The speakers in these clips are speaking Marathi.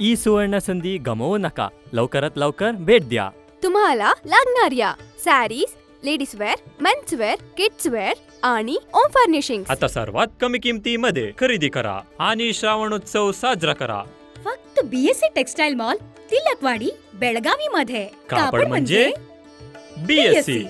ई सुवर्ण संधी गमवू नका. लवकरात लवकर भेट द्या. तुम्हाला लागणाऱ्या saris ladies wear men's wear kids wear आणि ओम फर्निशिंग आता सर्वात कमी किमतीमध्ये खरेदी करा आणि श्रावणोत्सव साजरा करा. फक्त B S C textile mall Tilakwadi Belagavi मध्ये कापड म्हणजे बीएससी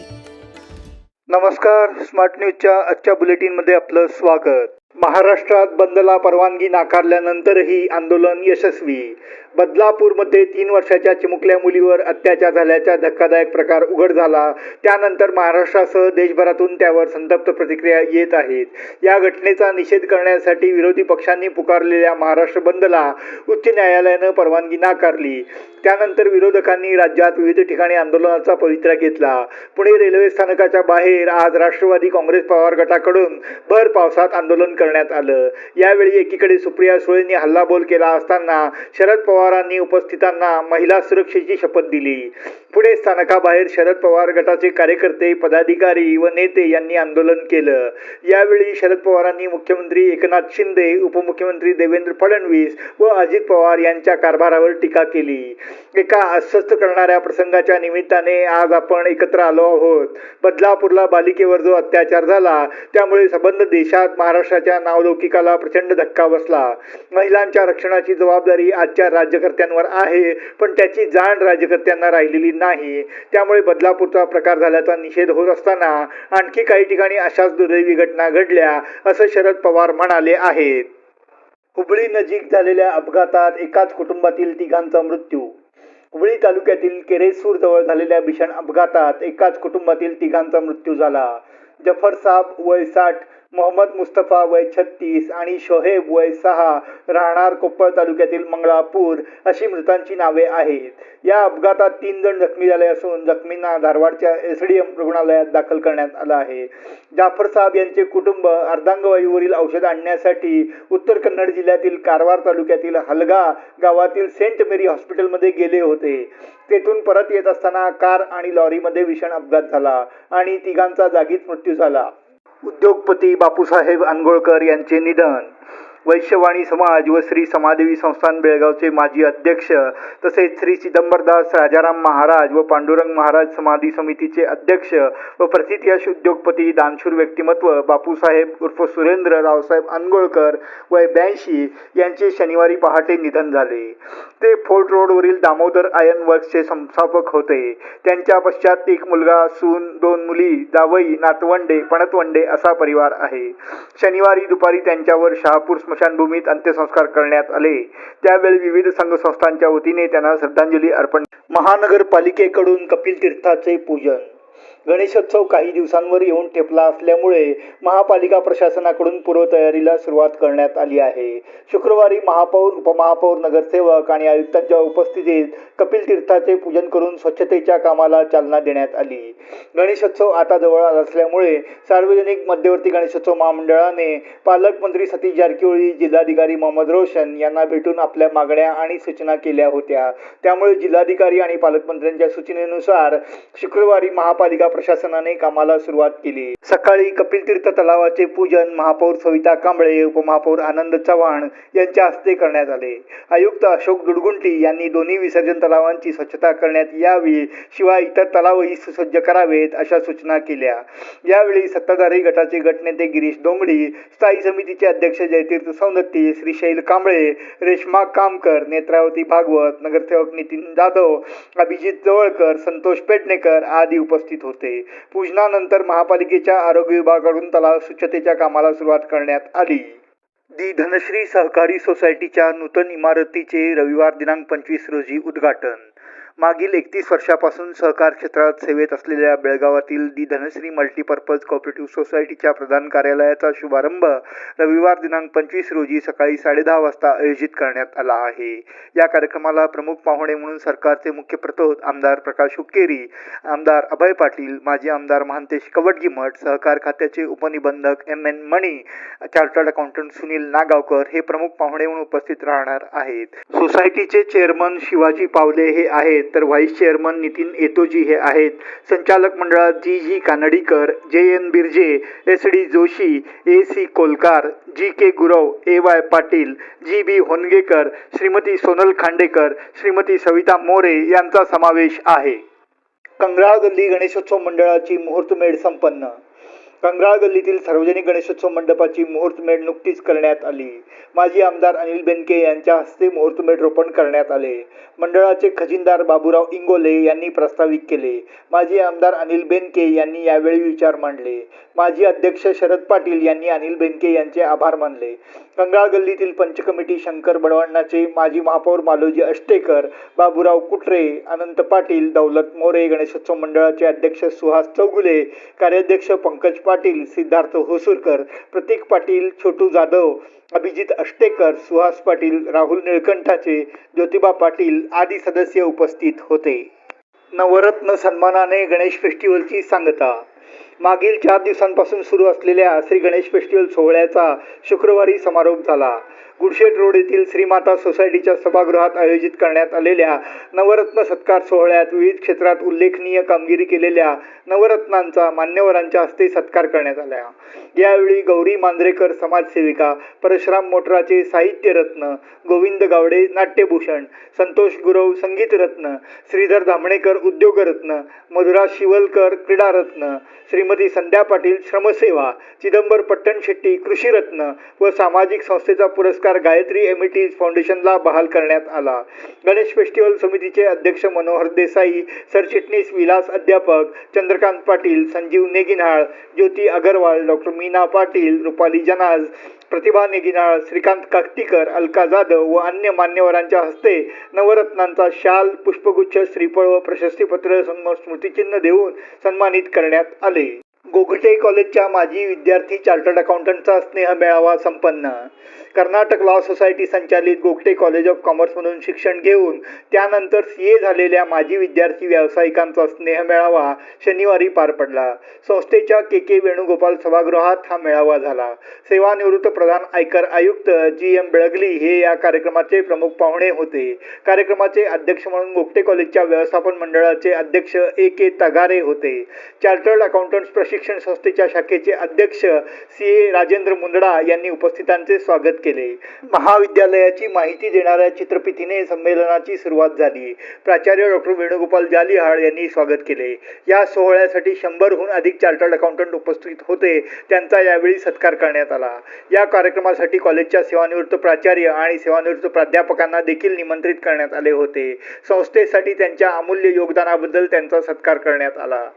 नमस्कार स्मार्ट न्यूजच्या आजच्या बुलेटिनमध्ये आपलं स्वागत. महाराष्ट्रात बंदला परवानगी नाकारल्यानंतरही आंदोलन यशस्वी. बदलापूरमध्ये तीन वर्षाच्या चिमुकल्या मुलीवर अत्याचार झाल्याचा धक्कादायक प्रकार उघड झाला. त्यानंतर महाराष्ट्रासह देशभरातून त्यावर संतप्त प्रतिक्रिया येत आहेत. या घटनेचा निषेध करण्यासाठी विरोधी पक्षांनी पुकारलेल्या महाराष्ट्र बंदला उच्च न्यायालयानं परवानगी नाकारली. त्यानंतर विरोधकांनी राज्यात विविध ठिकाणी आंदोलनाचा पवित्रा घेतला. पुणे रेल्वे स्थानकाच्या बाहेर आज राष्ट्रवादी काँग्रेस पवार गटाकडून भर पावसात आंदोलन करण्यात आलं. यावेळी एकीकडे सुप्रिया सुळेंनी हल्लाबोल केला असताना शरद पवार पवारांनी उपस्थितांना महिला सुरक्षेची शपथ दिली. पुढे स्थानकाबाहेर शरद पवार गटाचे कार्यकर्ते पदाधिकारी व नेते यांनी आंदोलन केलं. यावेळी शरद पवारांनी मुख्यमंत्री एकनाथ शिंदे उपमुख्यमंत्री देवेंद्र फडणवीस व अजित पवार यांच्या कारभारावर टीका केली. एका अस्वस्थ करणाऱ्या प्रसंगाच्या निमित्ताने आज आपण एकत्र आलो आहोत. बदलापूरला बालिकेवर जो अत्याचार झाला त्यामुळे संबंध देशात महाराष्ट्राच्या नावलौकिकाला प्रचंड धक्का बसला. महिलांच्या रक्षणाची जबाबदारी आजच्या राज्यकर्त्यांवर आहे पण त्याची जाण राज्यकर्त्यांना राहिलेली नाही. त्यामुळे बदलापूरचा प्रकार झाल्याचा निषेध होत असताना आणखी काही ठिकाणी अशाच दुर्दैवी घटना घडल्या असं शरद पवार म्हणाले आहेत. हुबळी नजीक झालेल्या अपघातात एकाच कुटुंबातील तिघांचा मृत्यू. हुबळी तालुक्यातील केरेसूर जवळ झालेल्या भीषण अपघातात एकाच कुटुंबातील तिघांचा मृत्यू झाला. जफर साब वय साठ मोहम्मद मुस्तफा वय छत्तीस आणि शोहेब वय सहा राहणार कोप्पळ तालुक्यातील मंगळापूर अशी मृतांची नावे आहेत. या अपघातात तीन जण जखमी झाले असून जखमींना धारवाडच्या एस डी एम रुग्णालयात दाखल करण्यात आलं आहे. जाफर साहेब यांचे कुटुंब अर्धांगवायूवरील औषध आणण्यासाठी उत्तर कन्नड जिल्ह्यातील कारवार तालुक्यातील हलगा गावातील सेंट मेरी हॉस्पिटलमध्ये गेले होते. तेथून परत येत असताना कार आणि लॉरीमध्ये भीषण अपघात झाला आणि तिघांचा जागीच मृत्यू झाला. उद्योगपती बापूसाहेब अनगोळकर यांचे निधन. वैश्यवाणी समाज व श्री समादेवी संस्थान बेळगावचे माजी अध्यक्ष तसेच श्री चिदंबरदास राजाराम महाराज व पांडुरंग महाराज समाधी समितीचे अध्यक्ष व प्रथितयश उद्योगपती दानशूर व्यक्तिमत्व बापूसाहेब उर्फ सुरेंद्र रावसाहेब अनगोळकर वय ब्याऐंशी यांचे शनिवारी पहाटे निधन झाले. ते फोर्ट रोडवरील दामोदर आयर्न वर्क्सचे संस्थापक होते. त्यांच्या पश्चात एक मुलगा सून दोन मुली जावई नातवंडे पणतवंडे असा परिवार आहे. शनिवारी दुपारी त्यांच्यावर शहापूर स्मशानभूमीत अंत्यसंस्कार करण्यात आले. त्यावेळी विविध संघ संस्थांच्या वतीने त्यांना श्रद्धांजली अर्पण महानगरपालिकेकडून कपिल तीर्थाचे पूजन. गणेशोत्सव काही दिवसांवर येऊन ठेपला असल्यामुळे महापालिका प्रशासनाकडून पूर्वतयारीला सुरुवात करण्यात आली आहे. शुक्रवारी महापौर उपमहापौर नगरसेवक आणि आयुक्तांच्या उपस्थितीत कपिल तीर्थाचे पूजन करून स्वच्छतेच्या कामाला चालना देण्यात आली. गणेशोत्सव आता जवळ आला असल्यामुळे सार्वजनिक मध्यवर्ती गणेशोत्सव महामंडळाने पालकमंत्री सतीश जारकिहोळी जिल्हाधिकारी मोहम्मद रोशन यांना भेटून आपल्या मागण्या आणि सूचना केल्या होत्या. त्यामुळे जिल्हाधिकारी आणि पालकमंत्र्यांच्या सूचनेनुसार शुक्रवारी महापालिका प्रशासनाने कामाला सुरुवात केली. सकाळी कपिल तीर्थ तलावाचे पूजन महापौर सविता कांबळे उपमहापौर आनंद चव्हाण यांच्या हस्ते करण्यात आले. आयुक्त अशोक दुडगुंटी यांनी दोन्ही विसर्जन तलावांची स्वच्छता करण्यात यावी शिवाय इतर तलावही सुसज्ज करावेत अशा सूचना केल्या. यावेळी सत्ताधारी गटाचे गटनेते गिरीश डोंगडी स्थायी समितीचे अध्यक्ष जयतीर्थ सौंदत्ती श्रीशैल कांबळे रेश्मा कामकर नेत्रावती भागवत नगरसेवक नितीन जाधव अभिजित जवळकर संतोष पेटणेकर आदी उपस्थित होते. पूजनानंतर महापालिकेच्या आरोग्य विभागाकडून तलाव स्वच्छतेच्या कामाला सुरुवात करण्यात आली. दी धनश्री सहकारी सोसायटीच्या नूतन इमारतीचे रविवार दिनांक पंचवीस रोजी उद्घाटन. मागील एकतीस वर्षापासून सहकार क्षेत्रात सेवेत असलेल्या बेळगावातील दी धनश्री मल्टीपर्पज कॉपरेटिव्ह सोसायटीच्या प्रधान कार्यालयाचा शुभारंभ रविवार दिनांक पंचवीस रोजी सकाळी साडेदहा वाजता आयोजित करण्यात आला आहे. या कार्यक्रमाला प्रमुख पाहुणे म्हणून सरकारचे मुख्य प्रतोद आमदार प्रकाश हुक्केरी आमदार अभय पाटील माजी आमदार महांतेश कवटगिमठ सहकार खात्याचे उपनिबंधक M N Mani chartered accountant Sunil Nagavkar हे प्रमुख पाहुणे म्हणून उपस्थित राहणार आहेत. सोसायटीचे चेअरमन शिवाजी पावले हे आहेत. आहेत तर व्हाईस चेअरमन नितीन एतोजी हे आहेत. संचालक मंडळात G G Kanadikar J N Birje S D Joshi A C Kolkar G K Gurav A Y Patil G B Hongekar Shrimati Sonal Khandekar Shrimati Savita More यांचा समावेश आहे. कंगळा गल्ली गणेशोत्सव मंडळाची मुहूर्तमेढ संपन्न. कंगराळ गल्लीतील सार्वजनिक गणेशोत्सव मंडपाची मुहूर्तमेढ नुकतीच करण्यात आली. माजी आमदार अनिल बेनके यांच्या हस्ते मुहूर्तमेढ रोपण करण्यात आले. मंडळाचे खजिनदार बाबूराव इंगोले यांनी प्रस्तावित केले. माजी आमदार अनिल बेनके यांनी यावेळी विचार मांडले. माजी अध्यक्ष शरद पाटील यांनी अनिल बेनके यांचे आभार मानले. कंगराळ गल्लीतील पंचकमिटी शंकर बडवण्णाचे माजी महापौर मालोजी अष्टेकर बाबूराव कुटरे अनंत पाटील दौलत मोरे गणेशोत्सव मंडळाचे अध्यक्ष सुहास चौगुले कार्याध्यक्ष पंकज पाटील सिद्धार्थ होसुरकर प्रतीक पाटील छोटू जाधव अभिजित अष्टेकर सुहास पाटील राहुल निळकंठाचे ज्योतिबा पाटील आदी सदस्य उपस्थित होते. नवरत्न सन्मानाने गणेश फेस्टिवलची सांगता. मागील चार दिवसांपासून सुरू असलेल्या श्री गणेश फेस्टिवल सोहळ्याचा शुक्रवारी समारोप झाला. गुडशेट रोड येथील श्रीमाता सोसायटीच्या सभागृहात आयोजित करण्यात आलेल्या नवरत्न सत्कार सोहळ्यात विविध क्षेत्रात उल्लेखनीय कामगिरी केलेल्या नवरत्नांचा मान्यवरांच्या हस्ते सत्कार करण्यात आला. यावेळी गौरी मांजरेकर समाजसेविका परशुराम मोटराचे साहित्यरत्न गोविंद गावडे नाट्यभूषण संतोष गुरव संगीतरत्न श्रीधर धामणेकर उद्योगरत्न मधुरा शिवलकर क्रीडारत्न श्रीमती संध्या पाटील श्रमसेवा चिदंबर पट्टणशेट्टी कृषीरत्न व सामाजिक संस्थेचा पुरस्कार पुरस्कार गायत्री एमिटीज फाउंडेशनला बहाल करण्यात आला. गणेश फेस्टिवल समितीचे अध्यक्ष मनोहर देसाई सरचिटणीस विलास अध्यापक चंद्रकांत पाटील संजीव नेगिन्हाळ ज्योती अगरवाल डॉक्टर मीना पाटील रुपाली जनाज प्रतिभा नेगिनाळ श्रीकांत काकतीकर अलका जाधव व अन्य मान्यवरांच्या हस्ते नवरत्नांचा शाल पुष्पगुच्छ श्रीफळ व प्रशस्तीपत्र स्मृतिचिन्ह देऊन सन्मानित करण्यात आले. गोगटे कॉलेजच्या माजी विद्यार्थी चार्टर्ड अकाउंटंटचा स्नेह मेळावा संपन्न. कर्नाटक लॉ सोसायटी संचालित गोगटे कॉलेज ऑफ कॉमर्समधून शिक्षण घेऊन त्यानंतर सी ए झालेल्या माजी विद्यार्थी व्यावसायिकांचा स्नेह मेळावा शनिवारी पार पडला. संस्थेच्या के के वेणुगोपाल सभागृहात हा मेळावा झाला. सेवानिवृत्त प्रधान आयकर आयुक्त जी एम बेळगली हे या कार्यक्रमाचे प्रमुख पाहुणे होते. कार्यक्रमाचे अध्यक्ष म्हणून गोगटे कॉलेजच्या व्यवस्थापन मंडळाचे अध्यक्ष ए के तगारे होते. चार्टर्ड अकाउंटंट्स प्रशिक्षण संस्थेच्या शाखेचे अध्यक्ष सी ए राजेंद्र मुंदडा यांनी उपस्थितांचे स्वागत स्वागत केले. महाविद्यालयाची माहिती देणाऱ्या चित्रफितीने संमेलनाची सुरुवात झाली. प्राचार्य डॉक्टर वेणुगोपाल जालिहाळ यांनी स्वागत केले. या सोहळ्यासाठी शंभरहून अधिक चार्टर्ड अकाउंटंट उपस्थित होते. त्यांचा यावेळी सत्कार करण्यात आला. या कार्यक्रमासाठी कॉलेजच्या सेवानिवृत्त प्राचार्य आणि सेवानिवृत्त प्राध्यापकांना देखील निमंत्रित करण्यात आले होते. संस्थेसाठी त्यांच्या अमूल्य योगदानाबद्दल त्यांचा सत्कार करण्यात आला.